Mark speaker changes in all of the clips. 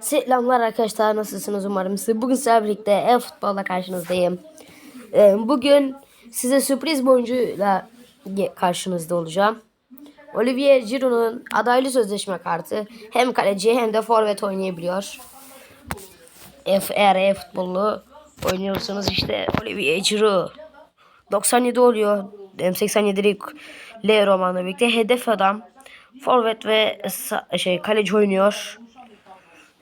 Speaker 1: Selamlar arkadaşlar nasılsınız umarım size bugün sizlerle birlikte e-futbolda karşınızdayım. Ee, Bugün size sürpriz oyuncuyla karşınızda olacağım. Olivier Giroud'un adaylı sözleşme kartı hem kaleci hem de forvet oynayabiliyor. Eğer e-futbolu oynuyorsanız işte Olivier Giroud 97 oluyor. Hem 87'lik L romanla birlikte hedef adam forvet ve şey kaleci oynuyor.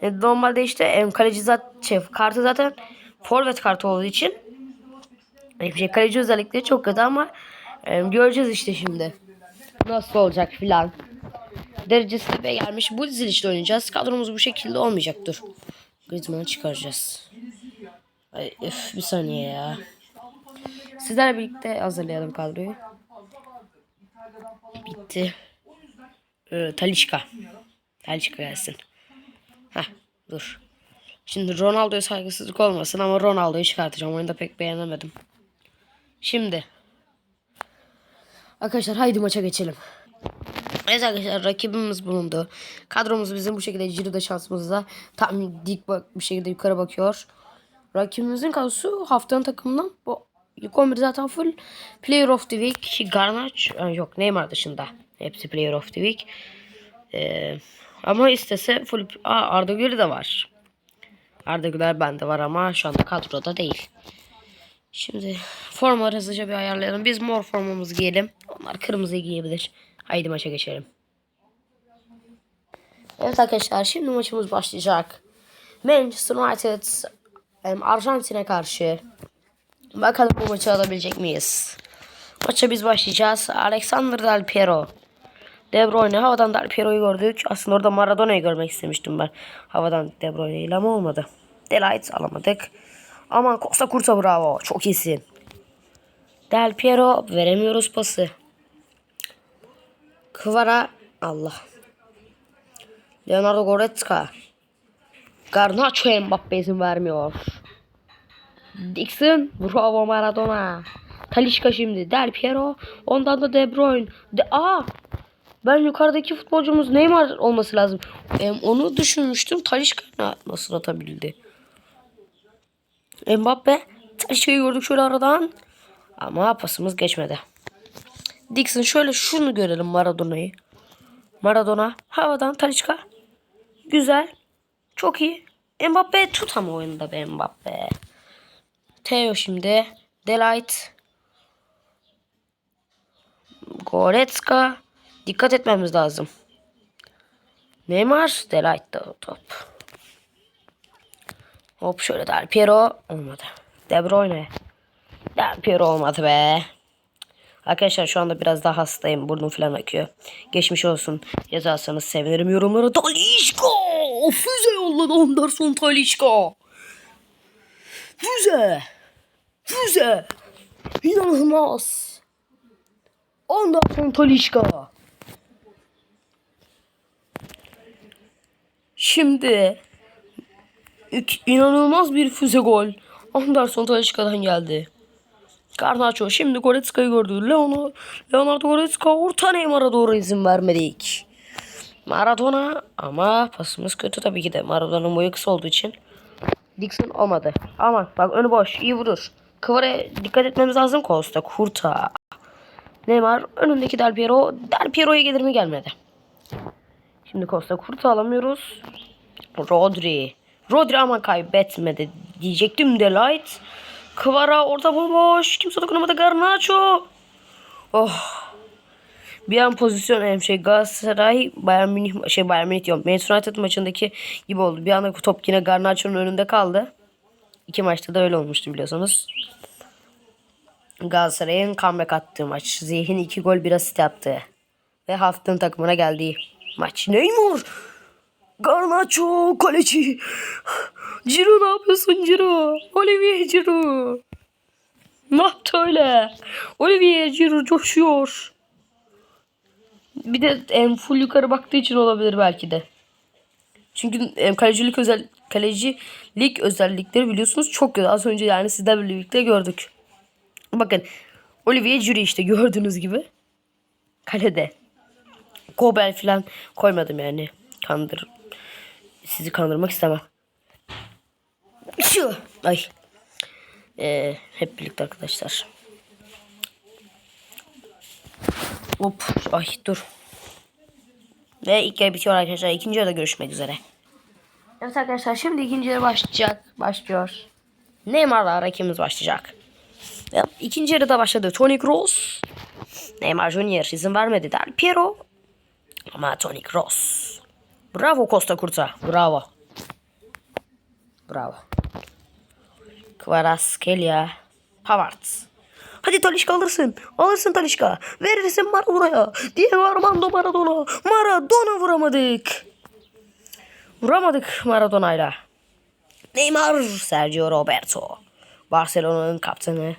Speaker 1: E, Normalde işte em, kaleci zaten şey, kartı zaten forvet kartı olduğu için e, şey, kaleci özellikleri çok kötü ama e, göreceğiz işte şimdi. Nasıl olacak filan. Derecesi tepe gelmiş. Bu dizilişte oynayacağız. Kadromuz bu şekilde olmayacaktır. Griezmann'ı çıkaracağız. Ay, üf, bir saniye ya. Sizlerle birlikte hazırlayalım kadroyu. Bitti. Ee, Talişka. Talişka gelsin. Heh, dur. Şimdi Ronaldo'ya saygısızlık olmasın ama Ronaldo'yu çıkartacağım. Oyunu da pek beğenemedim. Şimdi. Arkadaşlar haydi maça geçelim. Evet arkadaşlar rakibimiz bulundu. Kadromuz bizim bu şekilde Ciro'da şansımızda tam dik bak bir şekilde yukarı bakıyor. Rakibimizin kadrosu haftanın takımından bu ilk 11 zaten full Player of the Week Garnacho Aa, yok Neymar dışında. Hepsi Player of the Week. Ee, ama istese full Aa, Arda Güler de var. Arda Güler bende var ama şu anda kadroda değil. Şimdi formaları hızlıca bir ayarlayalım. Biz mor formamızı giyelim. Onlar kırmızı giyebilir. Haydi maça geçelim. Evet arkadaşlar şimdi maçımız başlayacak. Manchester United Arjantin'e karşı. Bakalım bu maçı alabilecek miyiz? Maça biz başlayacağız. Alexander Del Piero. De Bruyne havadan Del Piero'yu gördük. Aslında orada Maradona'yı görmek istemiştim ben. Havadan De Bruyne ile ama olmadı. Delight alamadık. Aman Costa Curta bravo. Çok iyisin. Del Piero veremiyoruz pası. Kvara Allah. Leonardo Goretzka. Garnacho Mbappe izin vermiyor. Dixon. Bravo Maradona. Talişka şimdi. Del Piero. Ondan da De Bruyne. De Aa! Ben yukarıdaki futbolcumuz Neymar olması lazım. Em, onu düşünmüştüm. Talişka nasıl atabildi? Mbappe. Talişka'yı gördük şöyle aradan. Ama pasımız geçmedi. Dixon şöyle şunu görelim Maradona'yı. Maradona havadan Talişka. Güzel. Çok iyi. Mbappe tut ama oyunda be Mbappe. Theo şimdi. Delight. Goretzka. Dikkat etmemiz lazım. Neymar. Delight da top. Hop şöyle Del Piero. Olmadı. De Bruyne. Del Piero olmadı be. Arkadaşlar şu anda biraz daha hastayım. Burnum falan akıyor. Geçmiş olsun. Yazarsanız sevinirim yorumlara. Talişka! Füze yolladı Anderson Talişka. Füze. Füze. İnanılmaz. Anderson Talişka. Şimdi İk- inanılmaz bir füze gol. Anderson Talişka'dan geldi. Garnacho şimdi Goretzka'yı gördü. Leonardo, Leonardo Goretzka orta Neymar'a doğru izin vermedik. Maradona ama pasımız kötü tabii ki de. Maradona'nın boyu kısa olduğu için. Dixon olmadı. Aman bak önü boş. iyi vurur. Kıvara dikkat etmemiz lazım. Costa Kurta. Neymar önündeki Del Piero. Del Piero'ya gelir mi gelmedi. Şimdi Costa Kurta alamıyoruz. Rodri. Rodri ama kaybetmedi diyecektim Delight. Kvara orta bomboş. Kimse dokunamadı Garnacho. Oh. Bir an pozisyon hem şey Galatasaray Bayern Münih şey Bayern Münih diyorum. Manchester United maçındaki gibi oldu. Bir anda top yine Garnacho'nun önünde kaldı. İki maçta da öyle olmuştu biliyorsunuz. Galatasaray'ın comeback attığı maç. Zihin iki gol bir asist yaptı. Ve haftanın takımına geldiği maç. Neymar! Garnacho kaleci. Ciro ne yapıyorsun Ciro? Olivier Ciro. Ne yaptı öyle? Olivier Ciro coşuyor. Bir de em, full yukarı baktığı için olabilir belki de. Çünkü em, kalecilik özel kalecilik özellikleri biliyorsunuz çok kötü. Az önce yani sizlerle birlikte gördük. Bakın Olivier Giroud işte gördüğünüz gibi kalede. Gobel falan koymadım yani. Kandır sizi kandırmak istemem. Şu. Ay. Ee, hep birlikte arkadaşlar. Hop. Ay dur. Ve ilk yarı bitiyor arkadaşlar. İkinci yarıda görüşmek üzere. Evet arkadaşlar şimdi ikinci yarı başlayacak. Başlıyor. Neymar'la rakibimiz başlayacak. Ve ikinci yarıda başladı. Toni Kroos. Neymar Junior izin vermedi. Del Piero. Ama Toni Kroos. Bravo Costa Curta. Bravo. Bravo. Kvaratskhelia. Pavard. Hadi Talişka alırsın. Alırsın Talişka. Verirsin Maradona'ya. Diego Armando Maradona. Maradona vuramadık. Vuramadık Maradona'yla. Neymar. Sergio Roberto. Barcelona'nın kaptanı.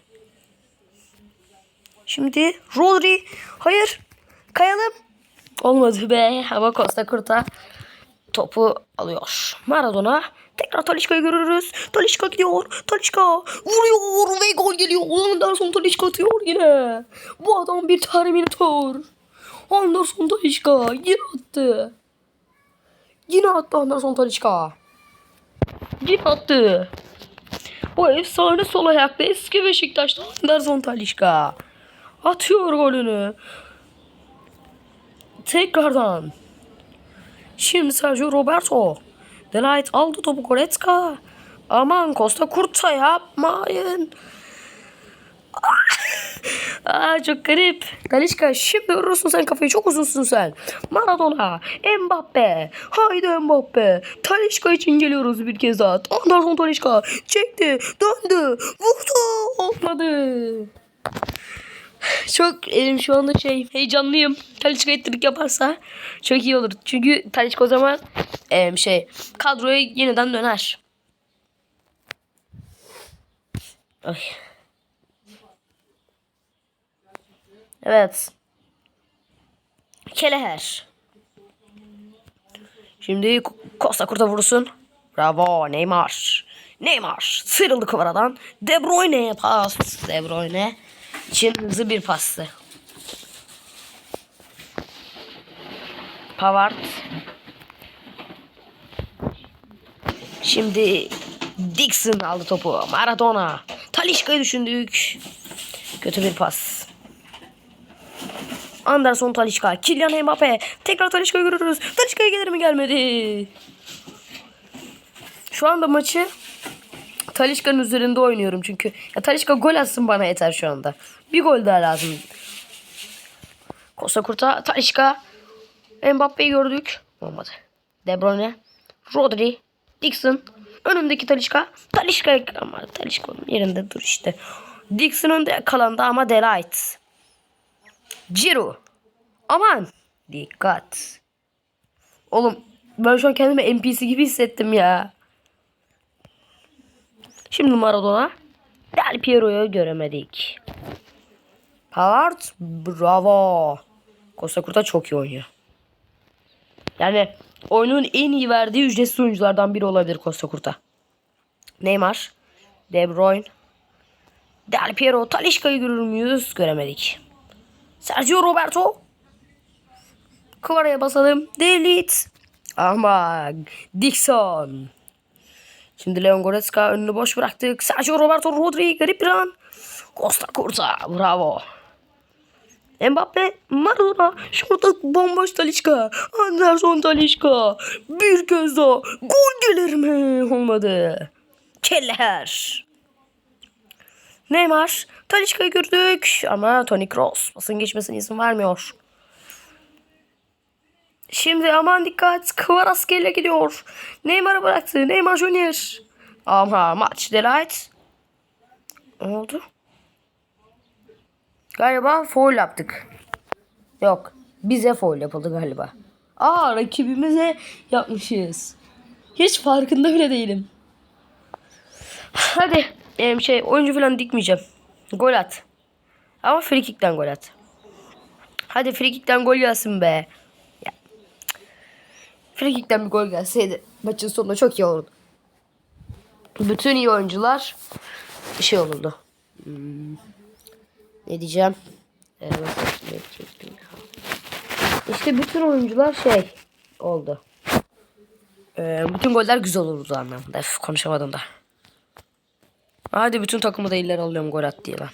Speaker 1: Şimdi Rodri. Hayır. Kayalım. Olmadı be. Ama Costa Curta topu alıyor. Maradona tekrar Talişka'yı görürüz. Talişka gidiyor. Talişka vuruyor ve gol geliyor. Anderson Talişka atıyor yine. Bu adam bir terminator. Anderson Talişka yine attı. Yine attı Anderson Talişka. Yine attı. Bu efsane sol ayakta eski Beşiktaş'ta Anderson Talişka. Atıyor golünü. Tekrardan. Şimdi Sergio Roberto. Delight aldı topu Goretzka. Aman Costa Curta yapmayın. Aa, çok garip. Talişka şimdi vurursun sen kafayı çok uzunsun sen. Maradona, Mbappe. Haydi Mbappe. Talişka için geliyoruz bir kez daha. Anderson Talişka çekti, döndü, vurdu. Olmadı. Çok elim şu anda şey heyecanlıyım. Talişka ettirik yaparsa çok iyi olur. Çünkü Talişka o zaman em, şey kadroya yeniden döner. Ay. Evet. Keleher. Şimdi Costa Curta vursun. Bravo Neymar. Neymar sıyrıldı kıvaradan. De Bruyne'ye pas. De Bruyne için hızlı bir pastı. Pavard. Şimdi Dixon aldı topu. Maradona. Talişka'yı düşündük. Kötü bir pas. Anderson Talişka. Kylian Mbappe. Tekrar Talişka'yı görürüz. Talişka'ya gelir mi gelmedi. Şu anda maçı Talişka'nın üzerinde oynuyorum çünkü. Ya Talişka gol atsın bana yeter şu anda. Bir gol daha lazım. Costa Curta, Talişka. Mbappe'yi gördük. Olmadı. De Bruyne. Rodri. Dixon. Önümdeki Talişka. Talişka ama Talişka onun yerinde dur işte. Dixon önde kalandı ama Delight. Ciro. Aman. Dikkat. Oğlum ben şu an kendimi NPC gibi hissettim ya. Şimdi Maradona. Del Piero'yu göremedik. Pavard bravo. Costa Curta çok iyi oynuyor. Yani oyunun en iyi verdiği ücretsiz oyunculardan biri olabilir Costa Curta. Neymar, De Bruyne, Del Piero, Talişka'yı görür müyüz? Göremedik. Sergio Roberto. Kıvaraya basalım. Delete. Ama Dixon. Şimdi Leon Goretzka önünü boş bıraktık. Sergio Roberto Rodri garip bir an. Costa Curta bravo. Mbappe Maradona şurada bomboş Talişka. Anderson Talişka. Bir kez daha gol gelir mi? Olmadı. Keller. Neymar. Talişka'yı gördük ama Toni Kroos basın geçmesine izin vermiyor. Şimdi aman dikkat. Kvaratskhelia gidiyor. Neymar'a bıraktı. Neymar Junior. Ama maç delight. Ne oldu? Galiba foul yaptık. Yok. Bize foul yapıldı galiba. Aa rakibimize yapmışız. Hiç farkında bile değilim. Hadi. Benim şey oyuncu falan dikmeyeceğim. Gol at. Ama free kick'ten gol at. Hadi free kick'ten gol gelsin be. Kick'ten bir gol gelseydi maçın sonunda çok iyi olurdu. Bütün iyi oyuncular şey olurdu. Hmm. Ne diyeceğim? Ee? İşte bütün oyuncular şey oldu. Ee, bütün goller güzel olurdu anlamında. Üf, konuşamadım da. Hadi bütün takımı da ileri alıyorum gol at diye lan.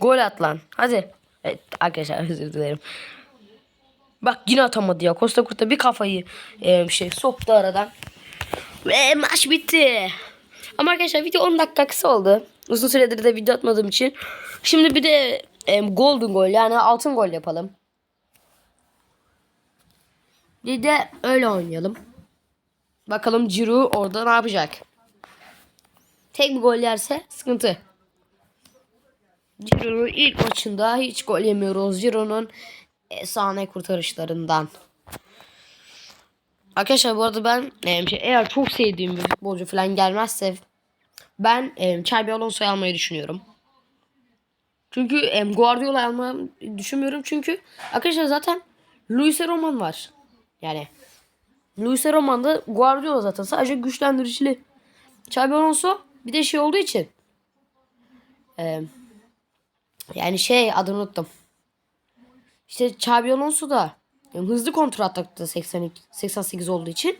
Speaker 1: Gol at lan. Hadi. Evet arkadaşlar özür dilerim. Bak yine atamadı ya. Costa Curta bir kafayı e, şey soktu aradan. Ve maç bitti. Ama arkadaşlar video 10 dakika kısa oldu. Uzun süredir de video atmadığım için. Şimdi bir de e, golden gol yani altın gol yapalım. Bir de öyle oynayalım. Bakalım Ciro orada ne yapacak. Tek bir gol yerse sıkıntı. Ciro'nun ilk maçında hiç gol yemiyoruz. Ciro'nun efsane kurtarışlarından. Arkadaşlar bu arada ben e, şey, eğer çok sevdiğim bir futbolcu falan gelmezse ben e, Xabi Alonso'yu almayı düşünüyorum. Çünkü e, Guardiola almayı düşünmüyorum çünkü arkadaşlar zaten Luis Roman var. Yani Luis Roman'da Guardiola zaten sadece güçlendiricili. Xabi Alonso bir de şey olduğu için e, yani şey adını unuttum. İşte Xabi Alonso da yani hızlı kontratakta 82 88 olduğu için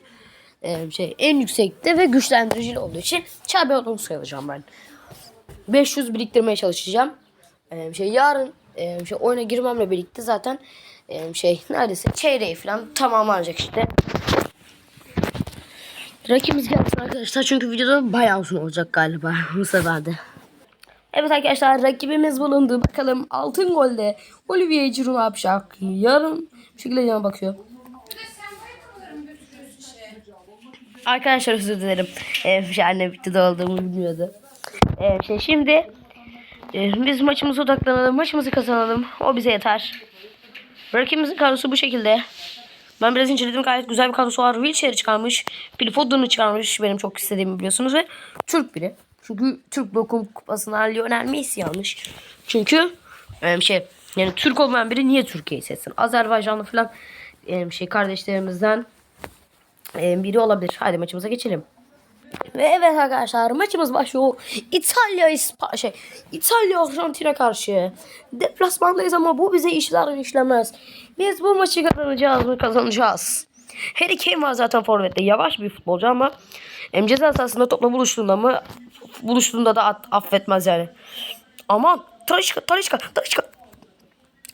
Speaker 1: e, şey en yüksekte ve güçlendiricili olduğu için Xabi Alonso'yu alacağım ben. 500 biriktirmeye çalışacağım. E, şey yarın e, şey oyuna girmemle birlikte zaten e, şey neredeyse çeyreği falan tamamlanacak işte. Rakibimiz gelsin arkadaşlar çünkü videoda bayağı uzun olacak galiba bu sefer de. Evet arkadaşlar rakibimiz bulundu. Bakalım altın golde Olivier Giroud ne yapacak? Yarın şu şekilde yana bakıyor. Arkadaşlar özür dilerim. Ee, şey anne bitti de olduğumu bilmiyordu. Ee, şey, şimdi e, biz maçımıza odaklanalım. Maçımızı kazanalım. O bize yeter. Rakibimizin kadrosu bu şekilde. Ben biraz inceledim. Gayet güzel bir kadrosu var. Wilshere çıkarmış. Phil Foden'ı çıkarmış. Benim çok istediğimi biliyorsunuz. Ve Türk biri. Çünkü Türk Lokum Kupası'na Lionel Messi almış. Çünkü e, şey yani Türk olmayan biri niye Türkiye'yi seçsin? Azerbaycanlı falan e, şey kardeşlerimizden e, biri olabilir. Hadi maçımıza geçelim. Ve evet arkadaşlar maçımız başlıyor. İtalya İspa şey İtalya Arjantin'e karşı. Deplasmandayız ama bu bize işler işlemez. Biz bu maçı kazanacağız mı kazanacağız. Harry Kane var zaten forvette. Yavaş bir futbolcu ama em, ceza sahasında topla buluştuğunda mı buluştuğunda da affetmez yani. Aman Talişka Talişka Talişka.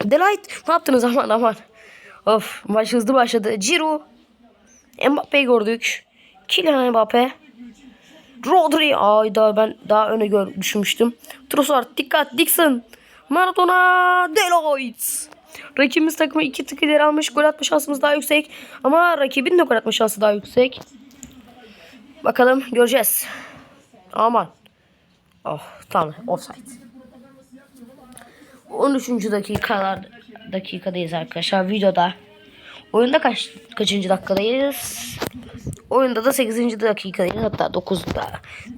Speaker 1: Delight ne yaptınız aman aman. Of maç hızlı başladı. Ciro Mbappe'yi gördük. Kylian Mbappe. Rodri. Ayda ben daha öne gör düşmüştüm. Trossard dikkat Dixon. Maradona Deloitte. Rakibimiz takımı iki tık ileri almış. Gol atma şansımız daha yüksek. Ama rakibin de gol atma şansı daha yüksek. Bakalım göreceğiz. Aman. Oh tamam offside. 13. dakikalar dakikadayız arkadaşlar videoda. Oyunda kaç kaçıncı dakikadayız? Oyunda da 8. dakikadayız hatta 9'da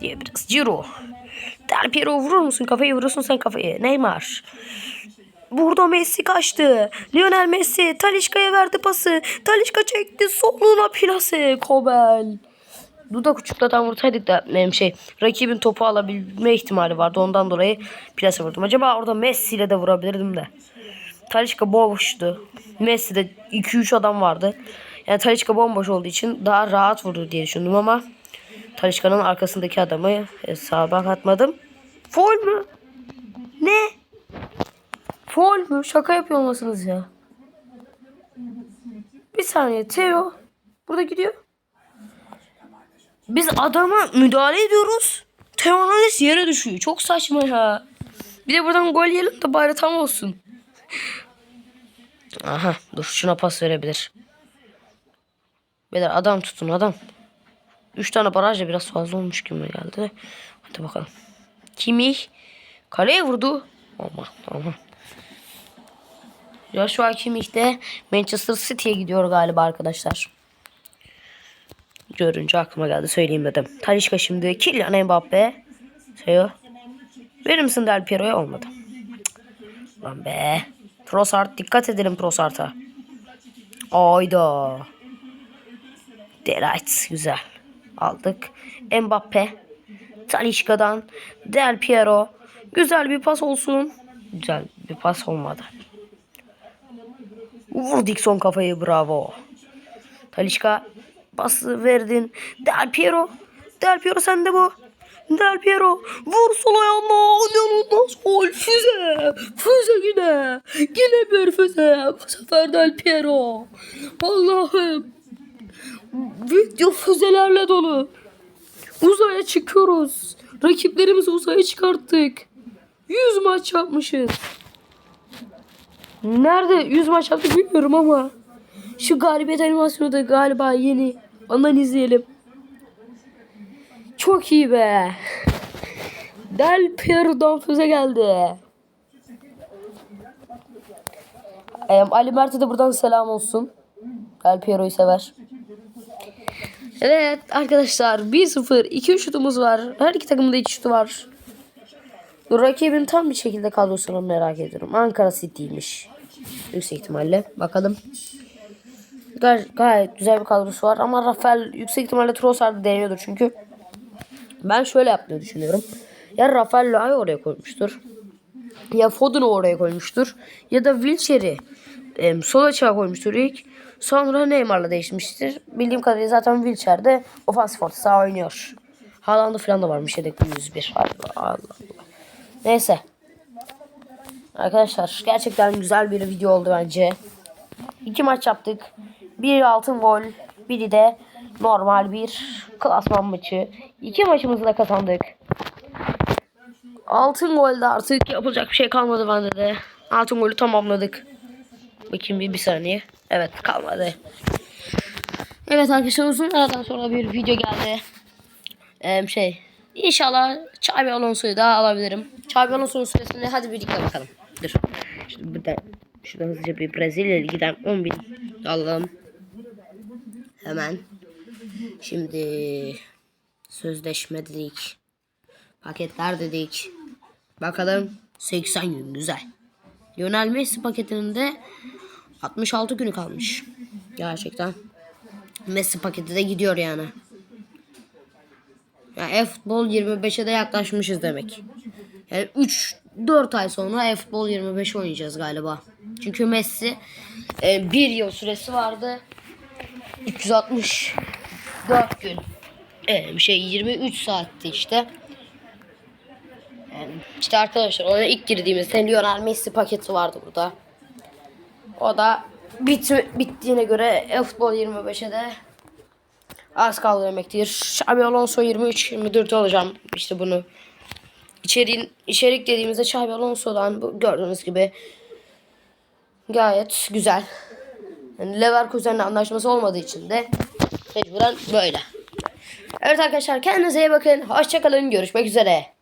Speaker 1: diyebiliriz. Ciro. Del Piero vurur musun kafayı vurursun sen kafayı. Neymar. Burada Messi kaçtı. Lionel Messi Talişka'ya verdi pası. Talişka çekti soluna plase. Kobel. Dudak uçuklatan vursaydık da benim şey rakibin topu alabilme ihtimali vardı. Ondan dolayı plase vurdum. Acaba orada Messi ile de vurabilirdim de. Talişka boştu. Messi'de 2-3 adam vardı. Yani Talişka bomboş olduğu için daha rahat vurdu diye düşündüm ama Talişka'nın arkasındaki adamı hesaba katmadım. Foul mü? Ne? Foul mü? Şaka yapıyor olmasınız ya. Bir saniye Theo burada gidiyor. Biz adama müdahale ediyoruz. Hernandez yere düşüyor. Çok saçma ya. Bir de buradan gol yiyelim de bari tam olsun. Aha dur şuna pas verebilir. Beyler adam tutun adam. 3 tane baraj da biraz fazla olmuş gibi geldi. Hadi bakalım. Kimi? Kaleye vurdu. Aman aman. Joshua Kimmich de Manchester City'ye gidiyor galiba arkadaşlar. Görünce aklıma geldi söyleyeyim dedim. Talişka şimdi Kylian Mbappe. Seyo. Verir misin Del Piero'ya olmadı. Cık. Lan be. Trossard dikkat edelim Trossard'a. Ayda. Delight güzel. Aldık. Mbappe. Talişka'dan. Del Piero. Güzel bir pas olsun. Güzel bir pas olmadı. Vur Dixon kafayı bravo. Talişka pası verdin. Del Piero. Del Piero sende bu. Del Piero. Vur sol ayağına. İnanılmaz gol. Füze. Füze yine. Yine bir füze. Bu sefer Del Piero. Allah'ım. Video füzelerle dolu. Uzaya çıkıyoruz. Rakiplerimizi uzaya çıkarttık. 100 maç yapmışız. Nerede 100 maç yaptık bilmiyorum ama. Şu galibiyet animasyonu da galiba yeni. Ondan izleyelim. Çok iyi be. Del Piero'dan füze geldi. Ali Mert'e de buradan selam olsun. Del Piero'yu sever. Evet arkadaşlar 1-0 2 şutumuz var. Her iki takımda 2 şutu var. Rakibin tam bir şekilde kadrosunu merak ediyorum. Ankara City'ymiş. Yüksek ihtimalle. Bakalım. Gay gayet güzel bir kadrosu var ama Rafael yüksek ihtimalle Trossard'ı deniyordur çünkü. Ben şöyle yaptığını düşünüyorum. Ya Rafael Leao oraya koymuştur. Ya Foden'ı oraya koymuştur. Ya da Wilshere'i e, sol açığa koymuştur ilk. Sonra Neymar'la değişmiştir. Bildiğim kadarıyla zaten Wilshere de ofansif orta saha oynuyor. Haaland'ı falan da varmış yedek 101. Allah Allah. Neyse. Arkadaşlar gerçekten güzel bir video oldu bence. İki maç yaptık. Biri altın gol, biri de normal bir klasman maçı. İki maçımızı da kazandık. Altın golde artık yapılacak bir şey kalmadı bende de. Altın golü tamamladık. Bakayım bir, bir saniye. Evet kalmadı. Evet arkadaşlar uzun aradan sonra bir video geldi. Ee, şey İnşallah Xabi Alonso'yu daha alabilirim. Xabi Alonso'nun süresini hadi birlikte bakalım. Dur. Şimdi burada şuradan hızlıca bir Brezilya Ligi'den 10 bin alalım. Hemen. Şimdi sözleşme dedik. Paketler dedik. Bakalım 80 gün güzel. Lionel Messi paketinin de 66 günü kalmış. Gerçekten. Messi paketi de gidiyor yani. Yani e-futbol 25'e de yaklaşmışız demek. Yani 3 4 ay sonra e-futbol 25 oynayacağız galiba. Çünkü Messi e, bir yıl süresi vardı. 364 gün. E, bir şey 23 saatti işte. Yani işte arkadaşlar ona ilk girdiğimizde Lionel Messi paketi vardı burada. O da bit bittiğine göre e-futbol 25'e de az kaldı demektir. Xabi Alonso 23 24 alacağım işte bunu. İçeriğin içerik dediğimizde Xabi Alonso'dan gördüğünüz gibi gayet güzel. Yani Leverkusen'le anlaşması olmadığı için de mecburen böyle. Evet arkadaşlar kendinize iyi bakın. Hoşçakalın. Görüşmek üzere.